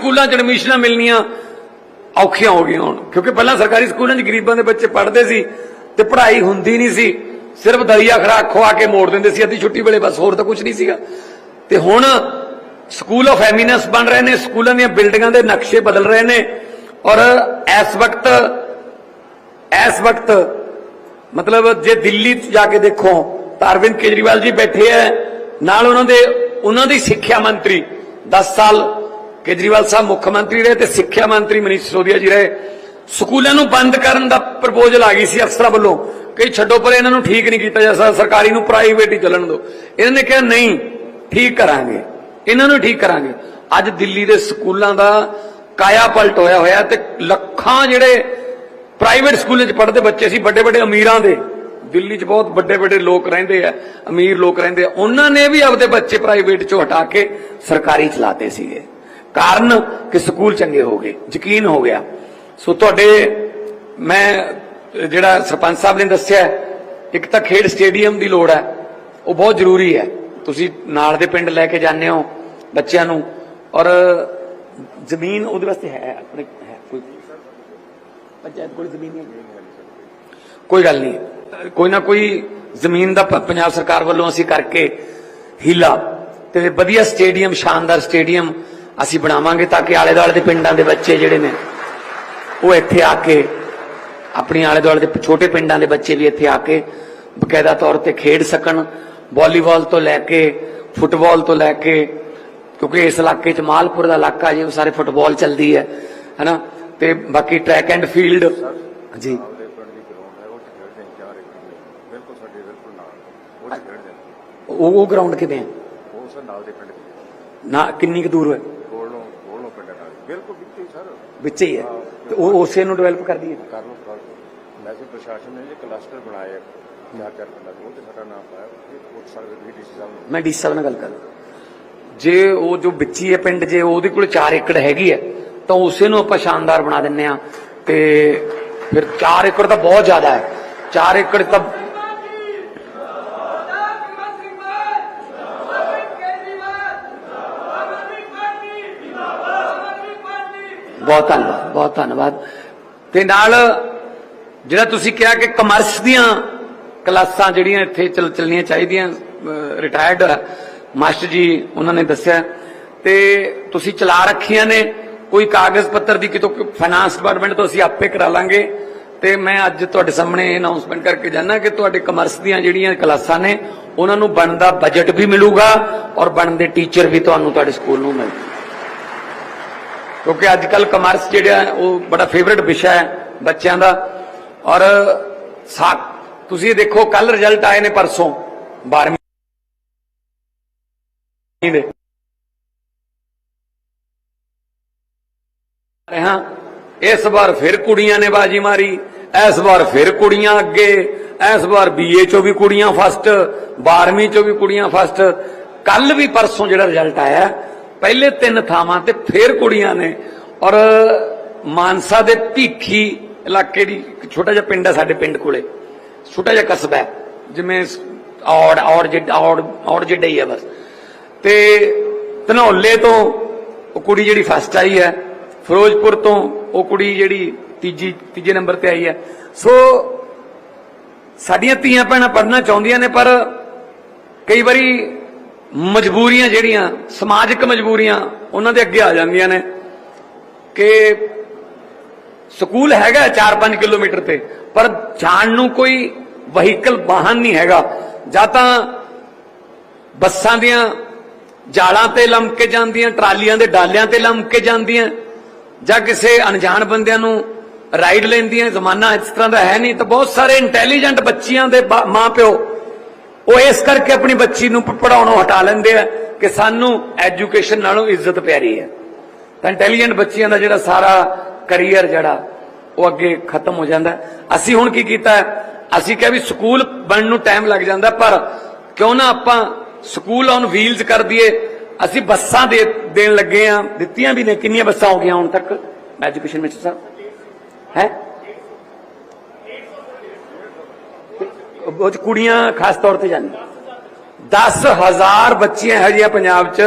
ਸਕੂਲਾਂ 'ਚ ਐਡਮਿਸ਼ਨਾਂ ਮਿਲਣੀਆਂ ਔਖੀਆਂ ਹੋ ਗਈਆਂ ਹੁਣ। ਕਿਉਂਕਿ ਪਹਿਲਾਂ ਸਰਕਾਰੀ ਸਕੂਲਾਂ 'ਚ ਗਰੀਬਾਂ ਦੇ ਬੱਚੇ ਪੜ੍ਹਦੇ ਸੀ ਤੇ ਪੜ੍ਹਾਈ ਹੁੰਦੀ ਨਹੀਂ ਸੀ। ਸਿਰਫ ਦਲੀਆ ਖਰਾਕ ਖਵਾ ਕੇ ਮੋੜ ਦਿੰਦੇ ਸੀ, ਅੱਧੀ ਛੁੱਟੀ ਵੇਲੇ ਬਸ, ਹੋਰ ਤਾਂ ਕੁਝ ਨਹੀਂ ਸੀਗਾ। ਤੇ ਹੁਣ ਸਕੂਲ ਆਫ ਐਮੀਨੈਂਸ ਬਣ ਰਹੇ ਨੇ, ਸਕੂਲਾਂ ਦੀਆਂ ਬਿਲਡਿੰਗਾਂ ਦੇ ਨਕਸ਼ੇ ਬਦਲ ਰਹੇ ਨੇ ਔਰ ਇਸ ਵਕਤ ਇਸ ਵਕਤ ਮਤਲਬ ਜੇ ਦਿੱਲੀ ਜਾ ਕੇ ਦੇਖੋ, ਤਾਂ ਅਰਵਿੰਦ ਕੇਜਰੀਵਾਲ ਜੀ ਬੈਠੇ ਐ, ਨਾਲ ਉਹਨਾਂ ਦੇ, ਉਹਨਾਂ ਦੀ ਸਿੱਖਿਆ ਮੰਤਰੀ 10 ਸਾਲ ਕੇਜਰੀਵਾਲ ਸਾਹਿਬ ਮੁੱਖ ਮੰਤਰੀ ਰਹੇ ਤੇ ਸਿੱਖਿਆ ਮੰਤਰੀ ਮਨੀਸ਼ ਸਿਸੋਦੀਆ ਜੀ ਰਹੇ। ਸਕੂਲਾਂ ਨੂੰ ਬੰਦ ਕਰਨ ਦਾ ਪ੍ਰਪੋਜ਼ਲ ਆ ਗਈ ਸੀ ਅਫਸਰਾਂ ਵੱਲੋਂ ਕਈ ਛੱਡੋ ਪਰ ਇਹਨਾਂ ਨੂੰ ਠੀਕ ਨਹੀਂ ਕੀਤਾ ਜਾ ਸਕਦਾ, ਸਰਕਾਰੀ ਨੂੰ ਪ੍ਰਾਈਵੇਟ ਹੀ ਚੱਲਣ ਦਿਓ। ਇਹਨਾਂ ਨੇ ਕਿਹਾ, ਨਹੀਂ, ਠੀਕ ਕਰਾਂਗੇ। ਇਹਨਾਂ ਨੂੰ ਠੀਕ ਕਰਾਂਗੇ। ਅੱਜ ਦਿੱਲੀ ਦੇ ਸਕੂਲਾਂ ਦਾ ਕਾਇਆ ਪਲਟ ਹੋਇਆ ਹੋਇਆ ਤੇ ਲੱਖਾਂ ਜਿਹੜੇ ਪ੍ਰਾਈਵੇਟ ਸਕੂਲਾਂ 'ਚ ਪੜ੍ਹਦੇ ਬੱਚੇ ਸੀ ਵੱਡੇ ਵੱਡੇ ਅਮੀਰਾਂ ਦੇ, ਦਿੱਲੀ 'ਚ ਬਹੁਤ ਵੱਡੇ ਵੱਡੇ ਲੋਕ ਰਹਿੰਦੇ ਆ, ਅਮੀਰ ਲੋਕ ਰਹਿੰਦੇ ਆ, ਉਹਨਾਂ ਨੇ ਵੀ ਆਪਦੇ ਬੱਚੇ ਪ੍ਰਾਈਵੇਟ 'ਚੋਂ ਹਟਾ ਕੇ ਸਰਕਾਰੀ ਚਲਾਤੇ ਸੀਗੇ। ਕਾਰਨ ਕਿ ਸਕੂਲ ਚੰਗੇ ਹੋ ਗਏ, ਯਕੀਨ ਹੋ ਗਿਆ। ਸੋ ਤੁਹਾਡੇ, ਮੈਂ ਜਿਹੜਾ ਸਰਪੰਚ ਸਾਹਿਬ ਨੇ ਦੱਸਿਆ, ਇੱਕ ਤਾਂ ਖੇਡ ਸਟੇਡੀਅਮ ਦੀ ਲੋੜ ਹੈ, ਉਹ ਬਹੁਤ ਜ਼ਰੂਰੀ ਹੈ। ਤੁਸੀਂ ਨਾਲ ਦੇ ਪਿੰਡ ਲੈ ਕੇ ਜਾਂਦੇ ਹੋ ਬੱਚਿਆਂ ਨੂੰ, ਔਰ ਜ਼ਮੀਨ ਉਹਦੇ ਵਾਸਤੇ ਹੈ, ਆਪਣੇ ਹੈ ਕੋਈ? ਪੰਚਾਇਤ ਕੋਲ ਜ਼ਮੀਨ ਨਹੀਂ ਕੋਈ ਗੱਲ ਨਹੀਂ। ਕੋਈ ਨਾ ਕੋਈ ਜ਼ਮੀਨ ਦਾ ਪੰਜਾਬ ਸਰਕਾਰ ਵੱਲੋਂ ਅਸੀਂ ਕਰਕੇ ਹੀਲਾ। ਤੇ ਵਧੀਆ ਸਟੇਡੀਅਮ, ਸ਼ਾਨਦਾਰ ਸਟੇਡੀਅਮ ਅਸੀਂ ਬਣਾਵਾਂਗੇ ਤਾਂ ਕਿ ਆਲੇ ਦੁਆਲੇ ਦੇ ਪਿੰਡਾਂ ਦੇ ਬੱਚੇ ਜਿਹੜੇ ਨੇ ਉਹ ਇੱਥੇ ਆ ਕੇ ਆਪਣੀ ਆਲੇ ਦੁਆਲੇ ਦੇ ਛੋਟੇ ਪਿੰਡਾਂ ਦੇ ਬੱਚੇ ਵੀ ਇੱਥੇ ਆ ਕੇ ਬਕਾਇਦਾ ਤੌਰ ਤੇ ਖੇਡ ਸਕਣ ਵਾਲੀਬਾਲ ਤੋਂ ਲੈ ਕੇ ਫੁੱਟਬਾਲ ਤੋਂ ਲੈ ਕੇ ਕਿਉਂਕਿ ਇਸ ਇਲਾਕੇ 'ਚ ਮਾਲਪੁਰ ਦਾ ਇਲਾਕਾ ਜੀ ਉਹ ਸਾਰੇ ਫੁੱਟਬਾਲ ਚੱਲਦੀ ਹੈ ਹੈਨਾ? ਤੇ ਬਾਕੀ ਟਰੈਕ ਐਂਡ ਫੀਲਡ ਜੀ। ਉਹ ਗਰਾਊਂਡ ਕਿਤੇ ਹੈ ਉਹ ਸਰ ਨਾਲ ਦੇ ਪਿੰਡ ਨਾ ਕਿੰਨੀ ਕੁ ਦੂਰ ਹੈ? ਬਿਲਕੁਲ ਵਿੱਚ ਹੀ ਸਰ। ਵਿੱਚ ਹੀ ਹੈ। ਤੇ ਉਹ ਉਸੇ ਨੂੰ ਡਿਵੈਲਪ ਕਰਦੀ ਹੈ। ਕਰ ਲਓ ਕਰ ਲਓ। ਵੈਸੇ ਪ੍ਰਸ਼ਾਸਨ ਨੇ ਜੇ ਕਲਸਟਰ ਬਣਾਏ ਆ, ਚਾਰ ਚਾਰ ਪਿੰਡਾਂ ਉਹ ਤੇ ਸਾਡਾ ਨਾਮ ਪਾਇਆ ਉਹ ਸਕਦੇ ਵੀ ਡੀਸੀ ਸਾਹਿਬ ਨੂੰ। ਮੈਂ ਡੀ ਸਾਹਿਬ ਨਾਲ ਗੱਲ ਕਰ ਜੇ ਉਹ ਜੋ ਵਿੱਚੀ ਹੈ ਪਿੰਡ ਜੇ ਉਹਦੇ ਕੋਲ 4 ਏਕੜ ਹੈਗੀ ਹੈ ਤਾਂ ਉਸੇ ਨੂੰ ਆਪਾਂ ਸ਼ਾਨਦਾਰ ਬਣਾ ਦਿੰਨੇ ਆ ਤੇ ਫਿਰ 4 ਏਕੜ ਤਾਂ ਬਹੁਤ ਜ਼ਿਆਦਾ ਹੈ। 4 ਏਕੜ ਤਾਂ ਬਹੁਤ ਧੰਨਵਾਦ ਬਹੁਤ ਧੰਨਵਾਦ। ਤੇ ਨਾਲ ਜਿਹੜਾ ਤੁਸੀਂ ਕਿਹਾ ਕਿ ਕਮਰਸ ਦੀਆਂ ਕਲਾਸਾਂ ਜਿਹੜੀਆਂ ਇੱਥੇ ਚੱਲ, ਚੱਲਣੀਆਂ ਚਾਹੀਦੀਆਂ ਰਿਟਾਇਰਡ ਮਾਸਟਰ ਜੀ, ਉਹਨਾਂ ਨੇ ਦੱਸਿਆ। ਤੇ ਤੁਸੀਂ ਚਲਾ ਰੱਖੀਆਂ ਨੇ, ਕੋਈ ਕਾਗਜ਼ ਪੱਤਰ ਦੀ ਕਿਤੋਂ ਫਾਈਨਾਂਸ ਡਿਪਾਰਟਮੈਂਟ ਤੋਂ ਅਸੀਂ ਆਪੇ ਕਰਾ ਲਾਂਗੇ। ਤੇ ਮੈਂ ਅੱਜ ਤੁਹਾਡੇ ਸਾਹਮਣੇ ਅਨਾਉਂਸਮੈਂਟ ਕਰਕੇ ਜਾਣਾ ਕਿ ਤੁਹਾਡੇ ਕਮਰਸ ਦੀਆਂ ਜਿਹੜੀਆਂ ਕਲਾਸਾਂ ਨੇ, ਉਹਨਾਂ ਨੂੰ ਬਣਦਾ ਬਜਟ ਵੀ ਮਿਲੂਗਾ ਔਰ ਬਣਦੇ ਟੀਚਰ ਵੀ ਤੁਹਾਨੂੰ ਤੁਹਾਡੇ ਸਕੂਲ ਨੂੰ ਮਿਲਣਗੇ। ਕਿਉਂਕਿ ਅੱਜ ਕੱਲ ਕਮਰਸ ਜਿਹੜਾ ਉਹ ਬੜਾ ਫੇਵਰਿਟ ਵਿਸ਼ਾ ਹੈ ਬੱਚਿਆਂ ਦਾ। ਔਰ ਸਾ ਤੁਸੀਂ ਦੇਖੋ ਕੱਲ ਰਿਜ਼ਲਟ ਆਏ ਨੇ ਪਰਸੋਂ 12ਵੀਂ ਦੇ। ਹਾਂ, ਇਸ ਵਾਰ ਫਿਰ ਕੁੜੀਆਂ ਨੇ ਬਾਜੀ ਮਾਰੀ, ਇਸ ਵਾਰ ਫਿਰ ਕੁੜੀਆਂ ਅੱਗੇ, ਇਸ ਵਾਰ ਬੀਏ ਚੋਂ ਵੀ ਕੁੜੀਆਂ ਫਸਟ 12ਵੀਂ ਚੋਂ ਵੀ ਕੁੜੀਆਂ ਫਸਟ ਕੱਲ ਵੀ ਪਰਸੋਂ ਜਿਹੜਾ ਰਿਜ਼ਲਟ ਆਇਆ ਪਹਿਲੇ ਤਿੰਨ ਥਾਵਾਂ ਤੇ ਫਿਰ ਕੁੜੀਆਂ ਨੇ। ਔਰ ਮਾਨਸਾ ਦੇ ਭੀਖੀ ਇਲਾਕੇ ਦੀ ਛੋਟਾ ਜਿਹਾ ਪਿੰਡ ਹੈ ਸਾਡੇ ਪਿੰਡ ਕੋਲੇ। ਛੋਟਾ ਜਿਹਾ ਕਸਬਾ ਹੈ, ਜਿਵੇਂ ਔੜ ਔੜ ਜਿੱਡਾ ਔੜ ਔੜ ਜਿੱਡਾ ਹੀ ਹੈ ਬਸ। ਤੇ ਧਨੌਲੇ ਤੋਂ ਉਹ ਕੁੜੀ ਜਿਹੜੀ ਫਸਟ ਆਈ ਹੈ, ਫਿਰੋਜ਼ਪੁਰ ਤੋਂ ਉਹ ਕੁੜੀ ਜਿਹੜੀ ਤੀਜੀ, ਤੀਜੇ ਨੰਬਰ ਤੇ ਆਈ ਹੈ। ਸੋ ਸਾਡੀਆਂ ਧੀਆਂ ਭੈਣਾਂ ਪੜ੍ਹਨਾ ਚਾਹੁੰਦੀਆਂ ਨੇ, ਪਰ ਕਈ ਵਾਰੀ ਮਜਬੂਰੀਆਂ ਜਿਹੜੀਆਂ, ਸਮਾਜਿਕ ਮਜਬੂਰੀਆਂ, ਉਹਨਾਂ ਦੇ ਅੱਗੇ ਆ ਜਾਂਦੀਆਂ ਨੇ ਕਿ ਸਕੂਲ ਹੈਗਾ 4-5 ਕਿਲੋਮੀਟਰ ਤੇ, ਪਰ ਜਾਣ ਨੂੰ ਕੋਈ ਵਹੀਕਲ ਵਾਹਨ ਨਹੀਂ ਹੈਗਾ। ਜਾਂ ਤਾਂ ਬੱਸਾਂ ਦੀਆਂ ਜਾਲਾਂ ਤੇ ਲੰਮ ਕੇ ਜਾਂਦੀਆਂ, ਟਰਾਲੀਆਂ ਦੇ ਡਾਲਿਆਂ ਤੇ ਲੰਮ ਕੇ ਜਾਂਦੀਆਂ, ਜਾਂ ਕਿਸੇ ਅਣਜਾਣ ਬੰਦਿਆਂ ਨੂੰ ਰਾਈਡ ਲੈਂਦੀਆਂ, ਜ਼ਮਾਨਾ ਇਸ ਤਰ੍ਹਾਂ ਦਾ ਹੈ ਨਹੀਂ। ਤਾਂ ਬਹੁਤ ਸਾਰੇ ਇੰਟੈਲੀਜੈਂਟ ਬੱਚੀਆਂ ਦੇ ਬਾ- ਮਾਂ ਪਿਓ ਉਹ ਇਸ ਕਰਕੇ ਆਪਣੀ ਬੱਚੀ ਨੂੰ ਪ- ਪੜ੍ਹਾਉਣੋਂ ਹਟਾ ਲੈਂਦੇ ਆ ਕਿ ਸਾਨੂੰ ਐਜੂਕੇਸ਼ਨ ਨਾਲੋਂ ਇੱਜ਼ਤ ਪਿਆਰੀ ਹੈ। ਤਾਂ ਇੰਟੈਲੀਜੈਂਟ ਬੱਚਿਆਂ ਦਾ ਜਿਹੜਾ ਸਾਰਾ ਕੈਰੀਅਰ ਜਿਹੜਾ, ਉਹ ਅੱਗੇ ਖਤਮ ਹੋ ਜਾਂਦਾ। ਅਸੀਂ ਹੁਣ ਕੀ ਕੀਤਾ? ਅਸੀਂ ਕਿਹਾ ਵੀ ਸਕੂਲ ਬਣਨ ਨੂੰ ਟਾਈਮ ਲੱਗ ਜਾਂਦਾ, ਪਰ ਕਿਉਂ ਨਾ ਆਪਾਂ ਸਕੂਲ ਔਨ ਵੀਲਸ ਕਰ ਦਈਏ। ਅਸੀਂ ਬੱਸਾਂ ਦੇ ਦੇਣ ਲੱਗੇ ਆ ਦਿੱਤੀਆਂ ਵੀ ਨੇ, ਕਿੰਨੀਆਂ ਬੱਸਾਂ ਹੋ ਗਈਆਂ ਹੁਣ ਤੱਕ? ਐਜੂਕੇਸ਼ਨ ਮਿਨਿਸਟਰ ਸਾਹਿਬ ਹੈ? ਉਹ ਕੁੜੀਆਂ ਖਾਸ ਤੌਰ ਤੇ ਜਾਂਦੀਆਂ। 10000 ਬੱਚੀਆਂ ਹੈ ਜੀਆਂ ਪੰਜਾਬ 'ਚ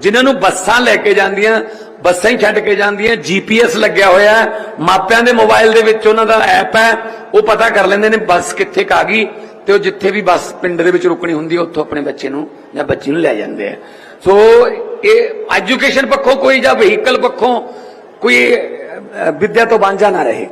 ਜਿਨ੍ਹਾਂ ਨੂੰ ਬੱਸਾਂ ਲੈ ਕੇ ਜਾਂਦੀਆਂ ਬੱਸਾਂ ਹੀ ਛੱਡ ਕੇ ਜਾਂਦੀਆਂ ਜੀਪੀਐਸ ਲੱਗਿਆ ਹੋਇਆ ਮਾਪਿਆਂ ਦੇ ਮੋਬਾਈਲ ਦੇ ਵਿੱਚ ਉਹਨਾਂ ਦਾ ਐਪ ਹੈ ਉਹ ਪਤਾ ਕਰ ਲੈਂਦੇ ਨੇ ਬੱਸ ਕਿੱਥੇ ਕੁ ਆ ਗਈ ਤੇ ਉਹ ਜਿੱਥੇ ਵੀ ਬੱਸ ਪਿੰਡ ਦੇ ਵਿੱਚ ਰੁਕਣੀ ਹੁੰਦੀ ਉੱਥੋਂ ਆਪਣੇ ਬੱਚੇ ਨੂੰ ਜਾਂ ਬੱਚੀ ਨੂੰ ਲੈ ਜਾਂਦੇ ਆ। ਸੋ ਇਹ ਐਜੂਕੇਸ਼ਨ ਪੱਖੋਂ ਕੋਈ ਜਾਂ ਵਹੀਕਲ ਪੱਖੋਂ ਕੋਈ ਅਹ, ਵਿਦਿਆ ਤੋਂ ਵਾਂਝਾ ਨਾ ਰਹੇ।